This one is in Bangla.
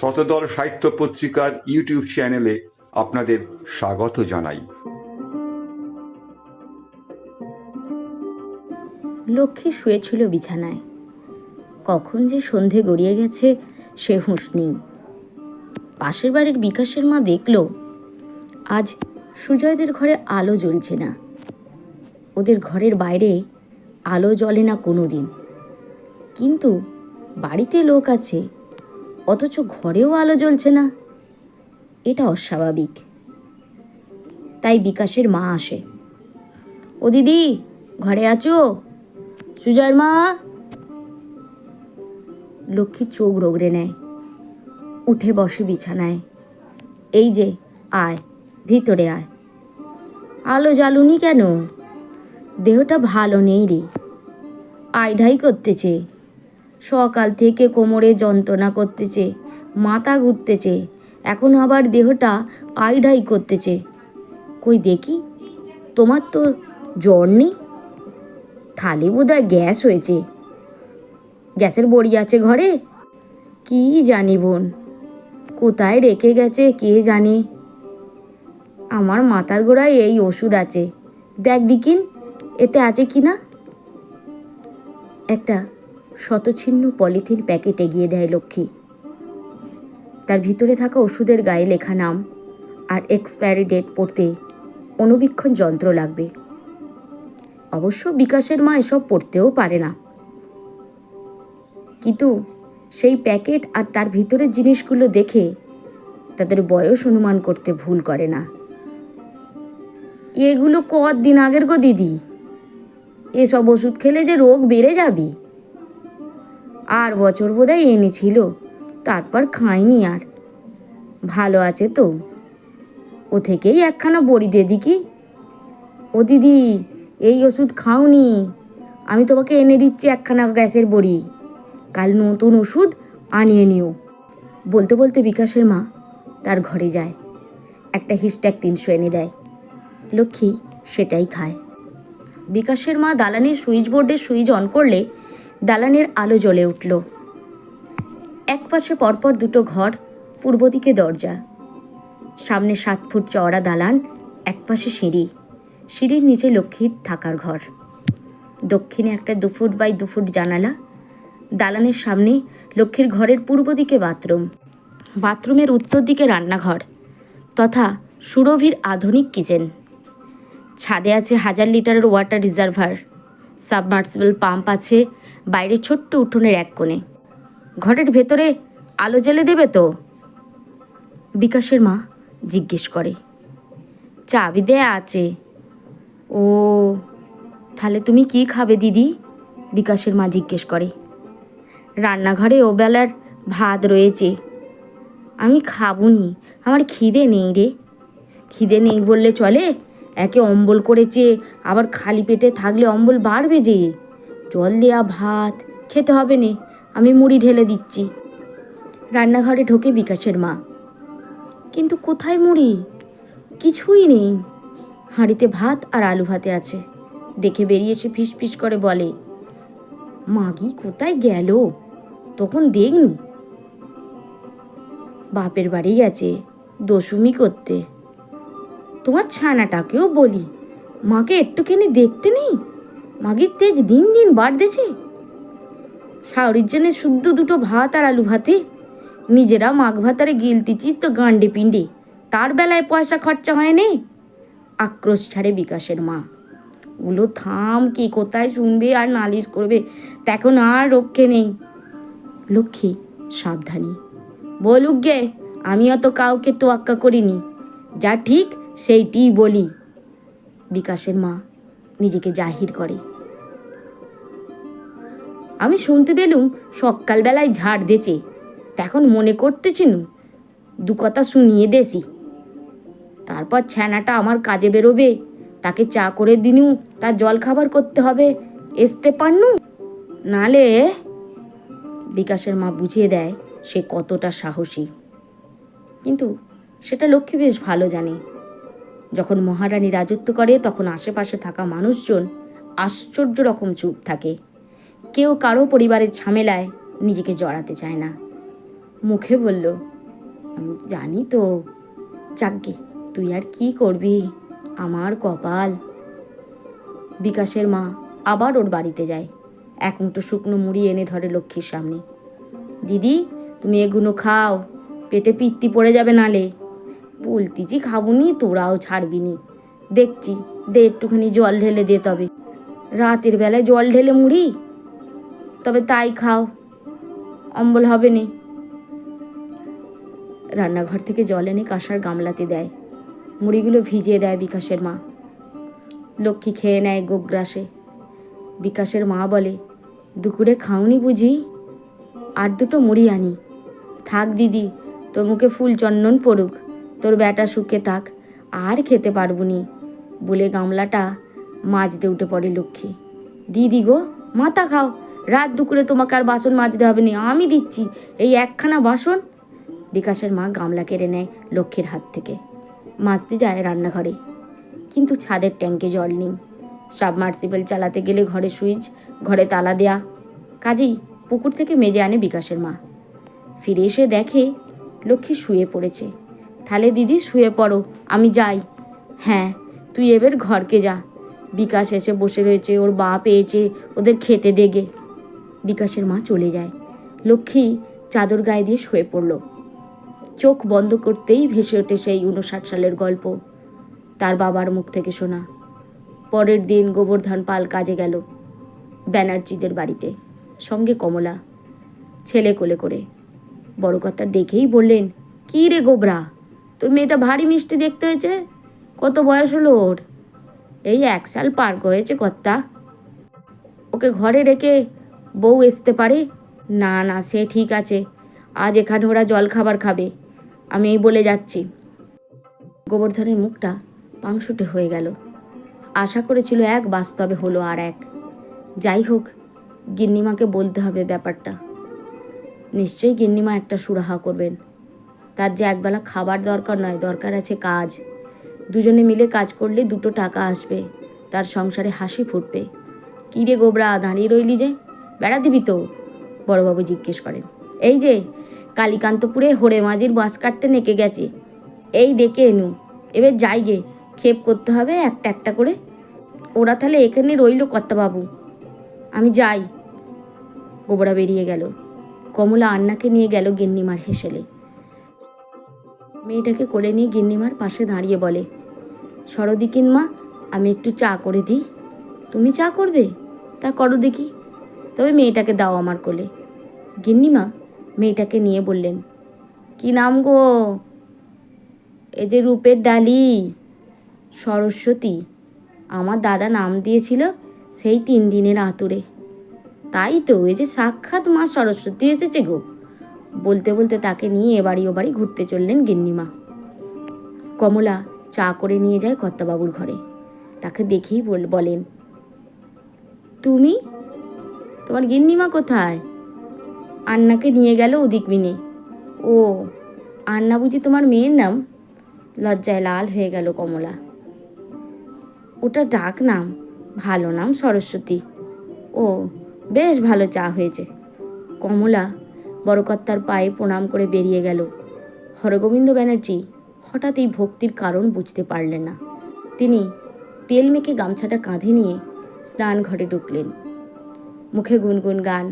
শতদল সাহিত্য পত্রিকার ইউটিউব চ্যানেলে আপনাদের স্বাগত জানাই। লক্ষ্মী শুয়েছিল বিছানায়। কখন যে সন্ধে গড়িয়ে গেছে, সে হুঁশ নেই পাশের বাড়ির বিকাশের মা দেখল, আজ সুজয়দের ঘরে আলো জ্বলছে না। ওদের ঘরের বাইরে আলো জ্বলে না কোনো দিন কিন্তু বাড়িতে লোক আছে অথচ ঘরেও আলো জ্বলছে না। এটা অস্বাভাবিক। তাই বিকাশের মা আসে। ও দিদি, ঘরে আছো? সুজয়ের মা? লক্ষ্মী চোখ রগড়ে নেয়। উঠে বসে বিছানায়। এই যে, আয়, ভিতরে আয়। আলো জ্বালুনি কেন? দেহটা ভালো নেই রে। আইঢাই করতেছে। সকাল থেকে কোমরে যন্ত্রণা করতেছে, মাথা ঘুরতেছে, এখন আবার দেহটা আইঢাই করতেছে। কই দেখি, তোমার তো জ্বর নেই? থালে বোধহয় গ্যাস হয়েছে। গ্যাসের বড়ি আছে ঘরে? কি জানি বোন, কোথায় রেখে গেছে কে জানে? আমার মাথার গোড়ায় এই ওষুধ আছে। দেখ দিকিন এতে আছে কি না? একটা শতছিন্ন পলিথিন প্যাকেট এগিয়ে দেয় লক্ষ্মী। তার ভিতরে থাকা ওষুধের গায়ে লেখা নাম আর এক্সপায়ারি ডেট পড়তে অনুবীক্ষণ যন্ত্র লাগবে। অবশ্য বিকাশের মা এসব পড়তেও পারে না। কিন্তু সেই প্যাকেট আর তার ভিতরের জিনিসগুলো দেখে তাদের বয়স অনুমান করতে ভুল করে না। এগুলো কদিন আগের গো দিদি? এসব ওষুধ খেলে যে রোগ বেড়ে যাবে? আর বছর বোধহয় এনেছিল তারপর খাইনি আর। ভালো আছে তো। ও থেকেই একখানা বড়ি দিয়ে দিকি ও দিদি, এই ওষুধ খাওনি। আমি তোমাকে এনে দিচ্ছি একখানা গ্যাসের বড়ি। কাল নতুন ওষুধ আনিয়ে নিও। বলতে বলতে বিকাশের মা তার ঘরে যায়। একটা হিস্ট্যাক তিনশো এনে দেয়। লক্ষ্মী সেটাই খায়। বিকাশের মা দালানের সুইচ বোর্ডের সুইচ অন করলে দালানের আলো জ্বলে উঠল। এক পাশে পরপর দুটো ঘর, পূর্ব দিকে দরজা। সামনে সাত ফুট চওড়া দালান, এক পাশে সিঁড়ি। সিঁড়ির নিচে লক্ষ্মীর থাকার ঘর। দক্ষিণে একটা দু ফুট বাই দু ফুট জানালা। দালানের সামনে লক্ষ্মীর ঘরের পূর্ব দিকে বাথরুম। বাথরুমের উত্তর দিকে রান্নাঘর, তথা সুরভির আধুনিক কিচেন। ছাদে আছে হাজার লিটারের ওয়াটার রিজার্ভার, সাবমার্সিবল পাম্প আছে বাইরে ছোট্ট উঠোনের এক কোণে। ঘরের ভেতরে আলো জ্বেলে দেবে তো? বিকাশের মা জিজ্ঞেস করে। চাবি দেয়া আছে। ও, তাহলে তুমি কি খাবে দিদি? বিকাশের মা জিজ্ঞেস করে। রান্নাঘরে ওবেলার ভাত রয়েছে। আমি খাবুনি, আমার খিদে নেই রে। খিদে নেই বললে চলে, একে অম্বল করেছে, আবার খালি পেটে থাকলে অম্বল বাড়বে যে। জল দেয়া ভাত, খেতে হবে নে, আমি মুড়ি ঢেলে দিচ্ছি। রান্নাঘরে ঢোকে বিকাশের মা। কিন্তু কোথায় মুড়ি? কিছুই নেই। হাঁড়িতে ভাত আর আলু ভাতে আছে। দেখে বেরিয়ে এসে ফিস ফিস করে বলে মাগি কোথায় গেল? তখন দেখনু। বাপের বাড়ি গেছে দশমি করতে। তোমার ছানাটাকেও বলি, মাকে একটুখানি দেখতে নেই? মাগির তেজ দিন দিন বাড়তেছে। শাওরির জন্য শুদ্ধ দুটো ভাত আর আলু ভাতে। নিজেরা মাঘ ভাতারে গিলতিছিস তো গান্ডে পিণ্ডে। তার বেলায় পয়সা খরচা হয় নে। আক্রোশ ছাড়ে বিকাশের মা। ওগুলো থাম, কি কোথায় শুনবে আর নালিশ করবে। তখন আর রক্ষে নেই। লক্ষ্মী, সাবধানী। বলুক গে, আমি অত কাউকে তোয়াক্কা করিনি। যা ঠিক সেইটিই বলি। বিকাশের মা নিজেকে জাহির করে। আমি শুনতে পেলুম সকালবেলায় ঝাড় দেছে। তখন মনে করতেছিনু দু কথা শুনিয়ে দেছি। তারপর ছ্যানাটা আমার কাজে বেরোবে, তাকে চা করে দিনু, তার জল খাবার করতে হবে আসতে পারনু? নালে, বিকাশের মা বুঝিয়ে দেয় সে কতটা সাহসী। কিন্তু সেটা লক্ষ্মী বেশ ভালো জানে। যখন মহারানী রাজত্ব করে, তখন আশেপাশে থাকা মানুষজন আশ্চর্য রকম চুপ থাকে। কেউ কারও পরিবারের ঝামেলায় নিজেকে জড়াতে চায় না। মুখে বলল, "আমি জানি তো, যাকগে, তুই আর কি করবি? আমার কপাল। বিকাশের মা আবার ওর বাড়িতে যায়। এক মুঠো শুকনো মুড়ি এনে ধরে লক্ষ্মীর সামনে। দিদি, তুমি এগুলো খাও, পেটে পিত্তি পড়ে যাবে নালে। বলতিছি খাবুনি, তোরাও ছাড়বি নি। দেখছি, দে একটুখানি জল ঢেলে দে তবে। রাতের বেলায় জল ঢেলে মুড়ি? তবে তাই খাও। অম্বল হবে নে। রান্নাঘর থেকে জল এনে কাঁসার গামলাতে দেয়। মুড়িগুলো ভিজিয়ে দেয় বিকাশের মা। লক্ষ্মী খেয়ে নেয় গোগ্রাসে। বিকাশের মা বলে, দুপুরে খাওনি বুঝি? আর দুটো মুড়ি আনি। থাক দিদি, তোর মুখে ফুল চন্দন পড়ুক। তোর ব্যাটা শুকে থাক, আর খেতে পারব নি। বলে গামলাটা মাজতে উঠে পড়ে লক্ষ্মী। দিদি গো, মাথা খাও। রাত দুপুরে তোমাকে আর বাসন মাজতে হবে না, আমি দিচ্ছি। এই একখানা বাসন? বিকাশের মা গামলা কেড়ে নেয় লক্ষ্মীর হাত থেকে। মাজতে যায় রান্নাঘরে। কিন্তু ছাদের ট্যাঙ্কে জল নেই। সাবমার্সিবল চালাতে গেলে ঘরে সুইচ, ঘরে তালা দেয়া। কাজেই পুকুর থেকে মেজে আনে বিকাশের মা। ফিরে এসে দেখে লক্ষ্মী শুয়ে পড়েছে। তাহলে দিদি, শুয়ে পড়ো, আমি যাই। হ্যাঁ তুই এবার ঘরকে যা। বিকাশ এসে বসে রয়েছে, ওর বাপ পেয়েছে ওদের খেতে দেগে। বিকাশের মা চলে যায়। লক্ষ্মী চাদর গায়ে দিয়ে শুয়ে পড়ল। চোখ বন্ধ করতেই ভেসে ওঠে সেই উনষাট সালের গল্প। তার বাবার মুখ থেকে শোনা। পরের দিন গোবর্ধন পাল কাজে গেল ব্যানার্জিদের বাড়িতে। সঙ্গে কমলা, ছেলে কোলে করে। বড় কথা দেখেই বললেন, কী রে গোবরা, তোর মেয়েটা ভারী মিষ্টি দেখতে হয়েছে? কত বয়স হলো ওর? এই এক সাল পার হয়েছে কর্তা। ওকে ঘরে রেখে বউ আসতে পারে? না না, সে ঠিক আছে। আজ এখানে ওরা জল খাবার খাবে। আমি এই বলে যাচ্ছি। গোবর্ধনের মুখটা পাংশুটে হয়ে গেল। আশা করেছিল এক, বাস্তবে হলো আর এক। যাই হোক, গিন্নিমাকে বলতে হবে ব্যাপারটা। নিশ্চয়ই গিন্নিমা একটা সুরাহা করবেন। তার যে একবেলা খাবার দরকার নয়, দরকার আছে কাজ। দুজনে মিলে কাজ করলে দুটো টাকা আসবে। তার সংসারে হাসি ফুটবে। কী রে গোবরা, দাঁড়িয়ে রইলি যে? বেড়া দিবি তো? বড়বাবু জিজ্ঞেস করেন। এই যে, কালীকান্তপুরে হরে মাঝির বাঁশ কাটতে নেকে গেছে। এই ডেকে এনু, এবার যাই গে খেপ করতে হবে একটা একটা করে। ওরা তাহলে এখানে রইল কর্তাবাবু। আমি যাই। গোবরা বেরিয়ে গেল। কমলা আন্নাকে নিয়ে গেল গিন্নিমার হেসেলে। মেয়েটাকে কোলে নিয়ে গিন্নিমার পাশে দাঁড়িয়ে বলে সরদিকিন মা, আমি একটু চা করে দিই। তুমি চা করবে? তা করো দেখি। তবে মেয়েটাকে দাও আমার কোলে। গিন্নিমা মেয়েটাকে নিয়ে বললেন, কি নাম গো? এ যে রূপের ডালি, সরস্বতী। আমার দাদা নাম দিয়েছিল সেই তিন দিনের আতুরে। তাই তো এই যে সাক্ষাৎ মা সরস্বতী এসেছে গো। বলতে বলতে তাকে নিয়ে এ বাড়ি ও বাড়ি ঘুরতে চললেন গিন্নিমা। কমলা চা করে নিয়ে যায় কর্তাবাবুর ঘরে। তাকে দেখেই বল, বলেন, তুমি তোমার গিন্নিমা কোথায়? আন্নাকে নিয়ে গেল ওদিক বিনে। ও, আন্না বুঝি তোমার মেয়ের নাম? লজ্জায় লাল হয়ে গেল কমলা। ওটা ডাক নাম, ভালো নাম সরস্বতী। ও, বেশ ভালো চা হয়েছে। কমলা বড়কর্তার পায়ে প্রণাম করে বেরিয়ে গেল। হরগোবিন্দ ব্যানার্জি হঠাৎ এই ভক্তির কারণ বুঝতে পারলেন না। তিনি তেল মেখে গামছাটা কাঁধে নিয়ে স্নান ঘরে ঢুকলেন। মুখে গুনগুন গান।